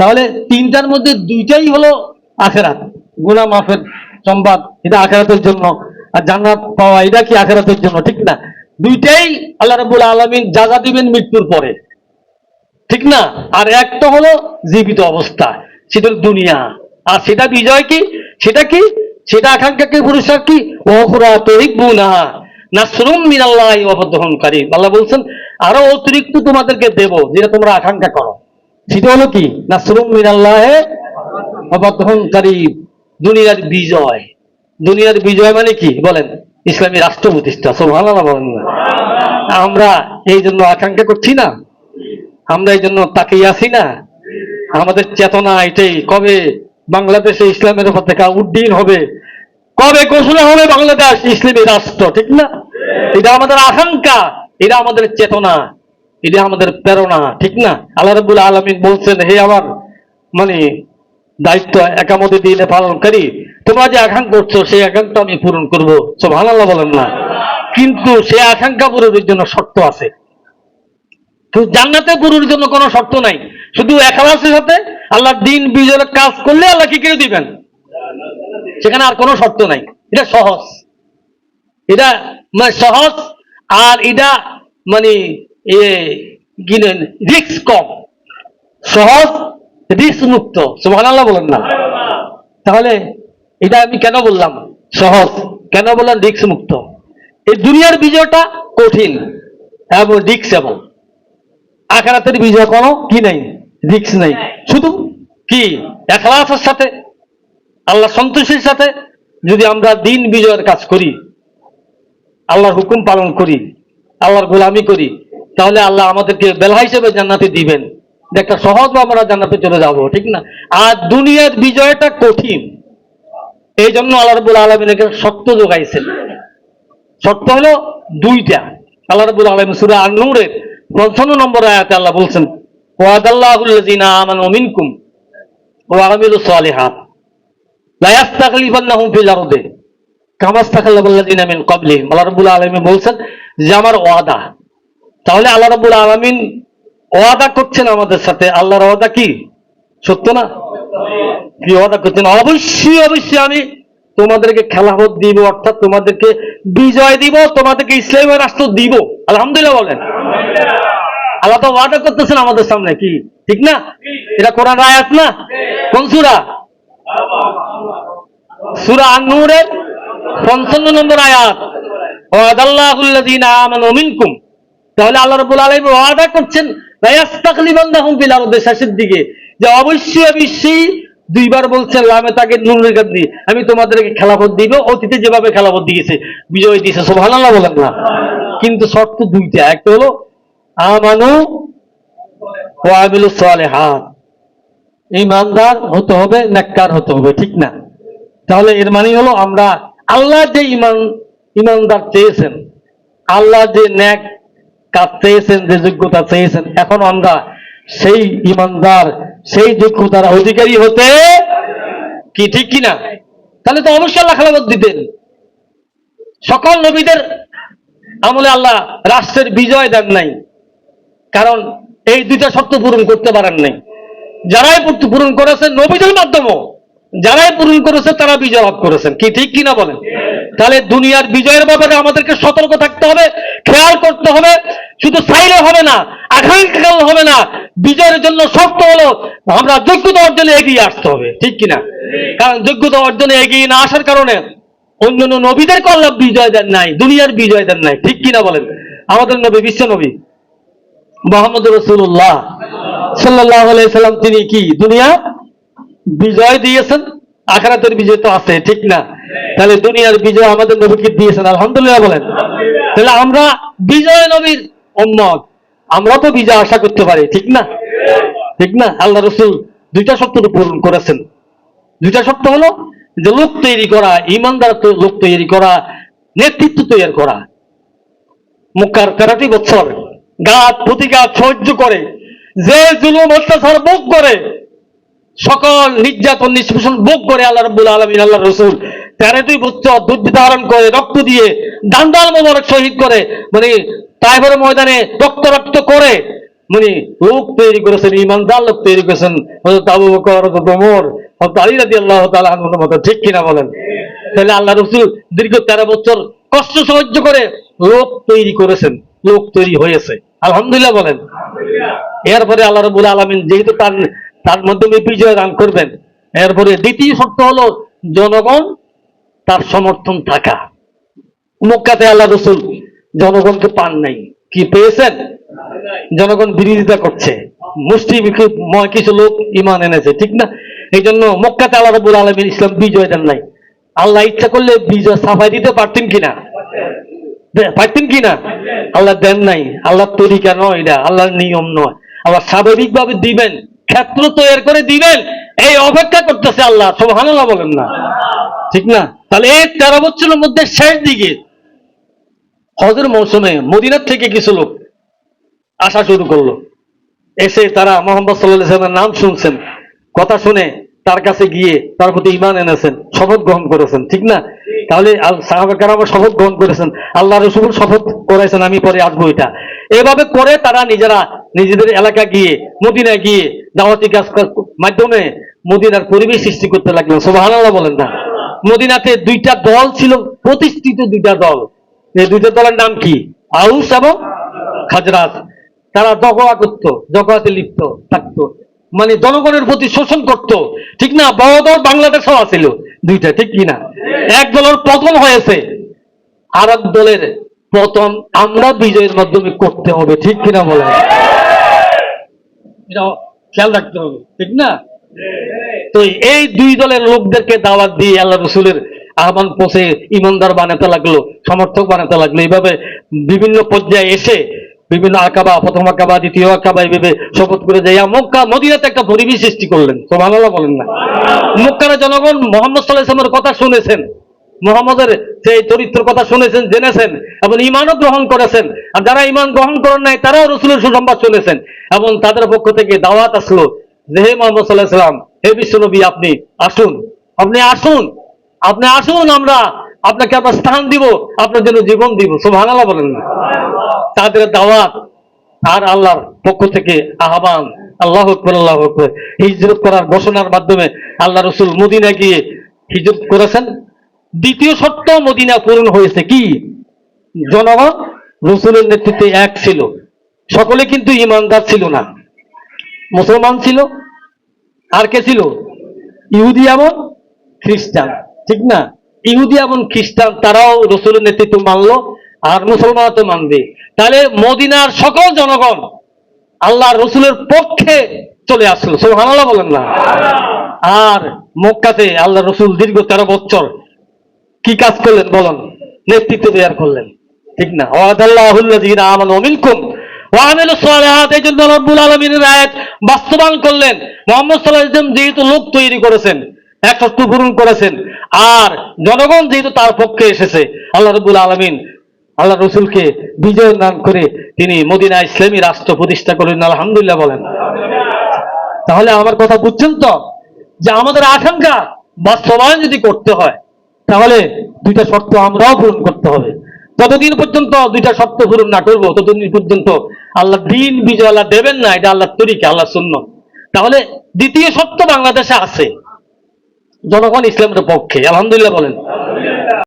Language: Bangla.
তাহলে তিনটার মধ্যে দুইটাই হলো আখেরাত। গুনা মাফের সম্বাদ এটা আখেরাতের জন্য। আর জান্নাত পাওয়া, এটা কি আখেরাতের জন্য? ঠিক না? দুইটাই আল্লাহ রাব্বুল আলামিন জাযা দিবেন মৃত্যুর পরে। ঠিক না? আর একটা হলো জীবিত অবস্থা, সেটা দুনিয়া। আর সেটা বিজয় কি? সেটা কি? সেটা আকাঙ্ক্ষা কি পুরস্কার কি? ওহরা তহিবুনা নাসরুম মিনাল্লাহি ওয়া ফাতহুন কারীম। আল্লাহ বলছেন, আরও অতিরিক্ত তোমাদেরকে দেব, যেটা তোমরা আকাঙ্ক্ষা করো। সেটা হলো কি? নাসরুম মিনাল্লাহি ওয়া ফাতহুন কারীম দুনিয়ার বিজয়। দুনিয়ার বিজয় মানে কি? বলেন, ইসলামী রাষ্ট্র প্রতিষ্ঠা। সুবহানাল্লাহ বলেন। না আমরা এই জন্য আকাঙ্ক্ষা করছি না। আমরা এই জন্য তাকিয়ে আছি না। আমাদের চেতনা এটাই। কবে বাংলাদেশে ইসলামের পতাকা উড্ডীন হবে? কবে ঘোষণা হবে বাংলাদেশ ইসলামী রাষ্ট্র? ঠিক না? এটা আমাদের আকাঙ্ক্ষা। এটা আমাদের চেতনা। এটা আমাদের প্রেরণা, ঠিক না? আল্লাহ রাব্বুল আলামিন বলছেন, হে আমার মানে দায়িত্ব একামতে দিনে পালনকারী, তোমরা যে আকাঙ্ক্ষা করছ, সেই আকাঙ্ক্ষা আমি পূরণ করব। সুবহানাল্লাহ বলেন না। কিন্তু সে আকাঙ্ক্ষা পূরণের জন্য শর্ত আছে। জান্নাতে গুরুর জন্য কোনো শর্ত নাই। শুধু এখালাসের সাথে আল্লাহর দিন বিজয়ের কাজ করলে আল্লাহ কি করে দিবেন। সেখানে আর কোনো শর্ত নাই। এটা সহজ। এটা মানে সহজ আর এটা মানে এ কি রিক্স কম, সহজ, রিক্স মুক্ত, সুবহানাল্লাহ বলেন না। তাহলে এটা আমি কেন বললাম? সহজ, কেন বললাম রিক্স মুক্ত? এই দুনিয়ার বিজয়টা কঠিন এবং রিক্স এবং। আখারাতের বিজয় কোনো কি নাই, রিক্স নাই। শুধু কি? এখলাসের সাথে আল্লাহ সন্তোষের সাথে যদি আমরা দিন বিজয়ের কাজ করি, আল্লাহর হুকুম পালন করি, আল্লাহর গোলামি করি তাহলে আল্লাহ আমাদেরকে বেলা হিসেবে জান্নাতে দিবেন। একটা সহজ আমরা জান্নাতে চলে যাব, ঠিক না? আর দুনিয়ার বিজয়টা কঠিন। এই জন্য আল্লাহ রবুল আলমিনকে শক্ত যোগাইছেন শর্ত হলো দুইটা। আল্লাহ রাব্বুল আলামিন সূরা আন-নূরের 55 নম্বর আয়াতে আল্লাহ বলছেন ওয়াদাল্লাহুল্লাযিনা আমানু মিনকুম ওয়া আমিলুস সালিহাত। লা ইয়াস্তাখলিফান্নাহুম ফিল আরদি। কামা ইস্তাখলাফাল্লাযিনা মিন ক্বাবলিহিম। আল্লাহ রাব্বুল আলামিন বলছেন, যে আমার ওয়াদা তাহলে আল্লাহ রাব্বুল আলামিন ওয়াদা করছেন আমাদের সাথে। আল্লাহর ওয়াদা কি? সত্য না? কি ওয়াদা করছেন? অবশ্যই অবশ্যই আমি তোমাদেরকে খেলাফত দিব অর্থাৎ তোমাদেরকে বিজয় দিব তোমাদেরকে ইসলামের রাষ্ট্র দিব। আলহামদুলিল্লাহ বলেন। আল্লাহ তো ওয়াদা করতেছেন আমাদের সামনে কি? ঠিক না? এটা কোরআন আয়াত না? কোন সুরা? সুরা আন-নূরের 55 নম্বর আয়াত। ওয়াদাল্লাহুল্লাযিনা আমানু মিনকুম। তাহলে আল্লাহ রাব্বুল আলামিন ওয়াদা করছেন শেষের দিকে। যে অবশ্যই অবশ্যই দুইবার বলছেন লামে তাকে নুনের গাদ্দি আমি তোমাদেরকে খেলাফত দিব, অতীতে যেভাবে খেলাফত দিয়েছে, বিজয় দিয়েছে, সুবহানাল্লাহ বলেন না। কিন্তু শর্ত দুইটা, একটা হলো, আমানু ওয়া আমিলুস সালিহাত ইমানদার হতে হবে, নেককার হতে হবে, ঠিক না? তাহলে এর মানে হলো, আমরা আল্লাহ যে ইমান ইমানদার চেয়েছেন, আল্লাহ যে ন্যাক কাজ চেয়েছেন, যে যোগ্যতা চেয়েছেন, এখন আমরা সেই ইমানদার, সেই যোগ্যতার অধিকারী হতে কি ঠিক কিনা? তাহলে তো অবশ্যই আল্লাহ খেলাফত দিতেন সকল নবীদের আমলে আল্লাহ রাষ্ট্রের বিজয় দেন নাই। কারণ এই দুইটা শর্ত পূরণ করতে পারেন নাই। যারাই পূর্ণ- করেছেন নবীদের মাধ্যমে, যারাই পূরণ করেছে তারা বিজয় লাভ করেছেন। কি ঠিক কিনা বলেন? তাহলে দুনিয়ার বিজয়ের ব্যাপারে আমাদেরকে সতর্ক থাকতে হবে, খেয়াল করতে হবে। শুধু চাইলে হবে না আকাঙ্ক্ষা হবে না, বিজয়ের জন্য শক্ত হলো আমরা যোগ্যতা অর্জনে এগিয়ে আসতে হবে, ঠিক কিনা? কারণ যোগ্যতা অর্জনে এগিয়ে না আসার কারণে অন্যান্য নবীদের আল্লাহ বিজয় দেন নাই, দুনিয়ার বিজয় দেন নাই, ঠিক কিনা বলেন? আমাদের নবী, বিশ্ব নবী, মোহাম্মদ রসুল্লাহ সাল্লাহ সাল্লাম, তিনি কি দুনিয়া বিজয় দিয়েছেন? আখরাতের বিজয় তো আছে, ঠিক না? তাহলে দুনিয়ার বিজয় আমাদের নবীকে দিয়েছেন, আলহামদুলিল্লাহ বলেন। তাহলে আমরা বিজয় নবীর উম্মত। আমরা তো বিজয় আশা করতে পারি, ঠিক না? ঠিক না? আল্লাহ রসুল দুইটা শর্ত পূরণ করেছেন। দুইটা শর্ত হলো যে লোক তৈরি করা, ইমানদার লোক তৈরি করা, নেতৃত্ব তৈরি করা। মুখার তেরোটি বছর গাত প্রতিঘাত সহ্য করে, যে জুলুম অত্যাচার ভোগ করে সকল নির্যাতন নিষ্পেষণ ভোগ করে আল্লাহ রব্বুল আলমিন আল্লাহ রসুল। তেরোটি বছর ধৈর্য ধারণ করে রক্ত দিয়ে দান্দাল মোবারক শহীদ করে মানে তাইফের ময়দানে রক্ত রক্ত করে মানে লোক তৈরি করেছেন ইমানদার লোক তৈরি করেছেন হযরত আবু বকর হযরত ওমর আলী রাদিয়াল্লাহু তাআলা আনহুর মতো ঠিক কিনা বলেন? তাহলে আল্লাহ রসুল দীর্ঘ তেরো বছর কষ্ট সহ্য করে লোক তৈরি করেছেন লোক তৈরি হয়েছে। আলহামদুলিল্লাহ বলেন। এরপরে আল্লাহ রবুল আলমিন যেহেতু তার তার মাধ্যমে বিজয় দান করবেন। এরপরে দ্বিতীয় শর্ত হলো, জনগণ তার সমর্থন থাকা। মক্কাতে আল্লাহ রসুল জনগণকে পান নাই। কি পেয়েছেন? জনগণ বিরোধিতা করছে। মুসলিম কিছু লোক ইমান এনেছে, ঠিক না? এই জন্য মক্কাতে আল্লাহ রবুল আলমীর ইসলাম বিজয় দেন নাই। আল্লাহ ইচ্ছা করলে বিজয় সাফাই দিতে পারতেন কিনা? পারতেন কিনা? আল্লাহ দেন নাই। আল্লাহর তরিকা নয় এটা, আল্লাহর নিয়ম নয়। আল্লাহ স্বাভাবিকভাবে দিবেন। ক্ষেত্র তৈরি করে দিবেন, এই অপেক্ষা করতেছে আল্লাহ, সুবহানাল্লাহ বলেন না। ঠিক না? তাহলে এই তেরো বছরের মধ্যে শেষ দিকে হজের মৌসুমে মদিনার থেকে কিছু লোক আসা শুরু করল। এসে তারা মোহাম্মদ সাল্লাহ নাম শুনছেন, কথা শুনে তার কাছে গিয়ে তার প্রতি ইমান এনেছেন, শপথ গ্রহণ করেছেন, ঠিক না? তাহলে সাহাবাকার শপথ গ্রহণ করেছেন, আল্লাহ রসুল শপথ করেছেন, আমি পরে আসব এটা। এভাবে করে তারা নিজেরা নিজেদের এলাকা গিয়ে, মদিনায় গিয়ে দাওয়াতি কাজ মাধ্যমে মদিনার পরিবেশ সৃষ্টি করতে লাগলেন সোভাহানাল্লাহ বলেন না। মদিনাতে দুইটা দল ছিল, প্রতিষ্ঠিত দুইটা দল। এই দুইটা দলের নাম কি? আউস এবং খাজরাজ তারা দগোয়া করত, দগোয়াতে লিপ্ত থাকতো। মানে জনগণের প্রতি শোষণ করত। ঠিক না? বড় দল বাংলাদেশেও আছিল দুইটা, ঠিক কি না? এক দলের পতন হয়েছে আর এক দলের পতন আমরা বিজয়ের মাধ্যমে করতে হবে, ঠিক কিনা বলে এটা খেয়াল রাখতে হবে ঠিক না? তো এই দুই দলের লোকদেরকে দাওয়াত দিয়ে আল্লাহ রসুলের আহ্বান পৌঁছে ইমানদার বানাতে লাগল সমর্থক বানাতে লাগল। এইভাবে বিভিন্ন পর্যায়ে এসে বিভিন্ন আকাবা প্রথম আকাবা দ্বিতীয় আকাবা এইভাবে শপথ করে যাইয়া মক্কা মদিনাতে একটা পরিবেশ সৃষ্টি করলেন। তো ভালো বলেন না। মক্কার জনগণ মোহাম্মদ সাল্লাহ ইসলামের কথা শুনেছেন। মোহাম্মদের সেই চরিত্রের কথা শুনেছেন, জেনেছেন এবং ইমানও গ্রহণ করেছেন। আর যারা ইমান গ্রহণ করেন নাই, তারাও রসুলের সুসংবাদ শুনেছেন এবং তাদের পক্ষ থেকে দাওয়াত আসলো যে, হে মোহাম্মদ সাল্লাহ সাল্লাম হে বিশ্বনবী আপনি আসুন। আপনি আসুন। আপনি আসুন, আমরা আপনাকে আমরা স্থান দিব, আপনার জন্য জীবন দিব। সুবহানাল্লাহ বলেন না। তাদের দাওয়াত আর আল্লাহর পক্ষ থেকে আহ্বান, আল্লাহ আল্লাহ হিজরত করার ঘোষণার মাধ্যমে আল্লাহ রসুল মদিনা গিয়ে হিজরত করেছেন। দ্বিতীয় শর্ত মদিনা পূরণ হয়েছে কি? জনগণ রসুলের নেতৃত্বে এক ছিল। সকলে কিন্তু ইমানদার ছিল না। মুসলমান ছিল। আর কে ছিল? ইহুদি এবং খ্রিস্টান। ঠিক না? ইহুদি এবং খ্রিস্টান তারাও রসুলের নেতৃত্ব মানলো আর মুসলমান তো মানবে। তাহলে মদিনার সকল জনগণ আল্লাহ রসুলের পক্ষে চলে আসলো। সোহানাল্লাহ বলেন না। আর মক্কাতে আল্লাহ রসুল দীর্ঘ তেরো বছর কি কাজ করলেন বলেন? নেতৃত্ব দেওয়ার করলেন। ঠিক না? ওয়াদাল্লাহুল্লাযীনা আমানু মিনকুম ওয়া আমিলুস সালিহাত, এই জন্য রব্বুল আলামিনের আয়াত বাস্তবায়ন করলেন। মুহাম্মদ সাল্লাল্লাহু আলাইহি যেহেতু লোক তৈরি করেছেন এক পূরণ করেছেন, আর জনগণ যেহেতু তার পক্ষে এসেছে, আল্লাহ রব্বুল আলামিন, আল্লাহ রসুলকে বিজয় দান করে তিনি মদিনা ইসলামী রাষ্ট্র প্রতিষ্ঠা করলেন, আলহামদুলিল্লাহ বলেন। তাহলে আমার কথা বুঝছেন তো? যে আমাদের আকাঙ্ক্ষা বাস্তবায়ন যদি করতে হয় তাহলে দুইটা শর্ত আমরাও পূরণ করতে হবে। যতদিন পর্যন্ত দুইটা শর্ত পূরণ না করব, ততদিন পর্যন্ত আল্লাহ দিন বিজয় আল্লাহ দেবেন না, এটা আল্লাহ তরিকা আল্লাহ শূন্য তাহলে দ্বিতীয় শর্ত বাংলাদেশে আছে। জনগণ ইসলামের পক্ষে, আলহামদুলিল্লাহ বলেন।